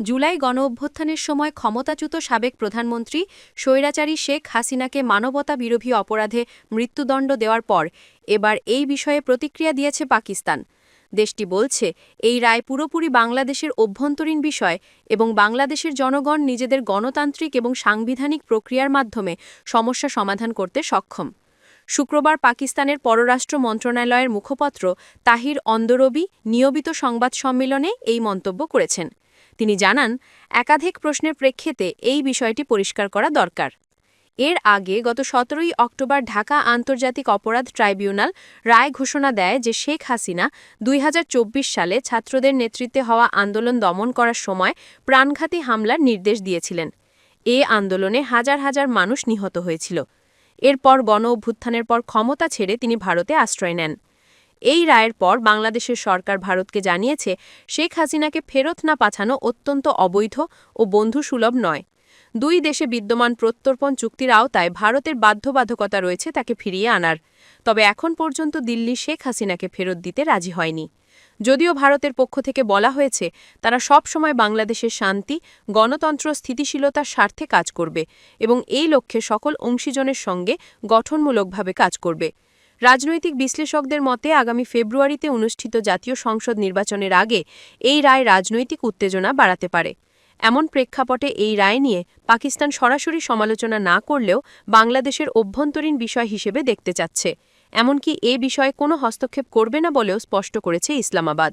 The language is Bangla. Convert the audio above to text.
জুলাই গণ অভ্যুত্থানের সময় ক্ষমতাচ্যুত সাবেক প্রধানমন্ত্রী স্বৈরাচারী শেখ হাসিনাকে মানবতা বিরোধী অপরাধে মৃত্যুদণ্ড দেওয়ার পর এবার এই বিষয়ে প্রতিক্রিয়া দিয়েছে পাকিস্তান। দেশটি বলছে, এই রায় পুরোপুরি বাংলাদেশের অভ্যন্তরীণ বিষয় এবং বাংলাদেশের জনগণ নিজেদের গণতান্ত্রিক এবং সাংবিধানিক প্রক্রিয়ার মাধ্যমে সমস্যা সমাধান করতে সক্ষম। শুক্রবার পাকিস্তানের পররাষ্ট্র মন্ত্রণালয়ের মুখপাত্র তাহির অন্দরবি নিয়মিত সংবাদ সম্মেলনে এই মন্তব্য করেছেন। তিনি জানান, একাধিক প্রশ্নের প্রেক্ষিতে এই বিষয়টি পরিষ্কার করা দরকার। এর আগে গত সতেরোই অক্টোবর ঢাকা আন্তর্জাতিক অপরাধ ট্রাইব্যুনাল রায় ঘোষণা দেয় যে শেখ হাসিনা দুই হাজার চব্বিশ সালে ছাত্রদের নেতৃত্বে হওয়া আন্দোলন দমন করার সময় প্রাণঘাতী হামলার নির্দেশ দিয়েছিলেন। এ আন্দোলনে হাজার হাজার মানুষ নিহত হয়েছিল। এরপর গণ অভ্যুত্থানের পর ক্ষমতা ছেড়ে তিনি ভারতে আশ্রয় নেন। এই রায়ের পর বাংলাদেশের সরকার ভারতকে জানিয়েছে, শেখ হাসিনাকে ফেরত না পাঠানো অত্যন্ত অবৈধ ও বন্ধুসুলভ নয়। দুই দেশে বিদ্যমান প্রত্যর্পণ চুক্তির আওতায় ভারতের বাধ্যবাধকতা রয়েছে তাকে ফিরিয়ে আনার। তবে এখন পর্যন্ত দিল্লি শেখ হাসিনাকে ফেরত দিতে রাজি হয়নি। যদিও ভারতের পক্ষ থেকে বলা হয়েছে, তারা সব সময় বাংলাদেশের শান্তি, গণতন্ত্র, স্থিতিশীলতার স্বার্থে কাজ করবে এবং এই লক্ষ্যে সকল অংশীজনের সঙ্গে গঠনমূলকভাবে কাজ করবে। রাজনৈতিক বিশ্লেষকদের মতে, আগামী ফেব্রুয়ারিতে অনুষ্ঠিত জাতীয় সংসদ নির্বাচনের আগে এই রায় রাজনৈতিক উত্তেজনা বাড়াতে পারে। এমন প্রেক্ষাপটে এই রায় নিয়ে পাকিস্তান সরাসরি সমালোচনা না করলেও বাংলাদেশের অভ্যন্তরীণ বিষয় হিসেবে দেখতে চাচ্ছে। এমনকি এ বিষয়ে কোনো হস্তক্ষেপ করবে না বলেও স্পষ্ট করেছে ইসলামাবাদ।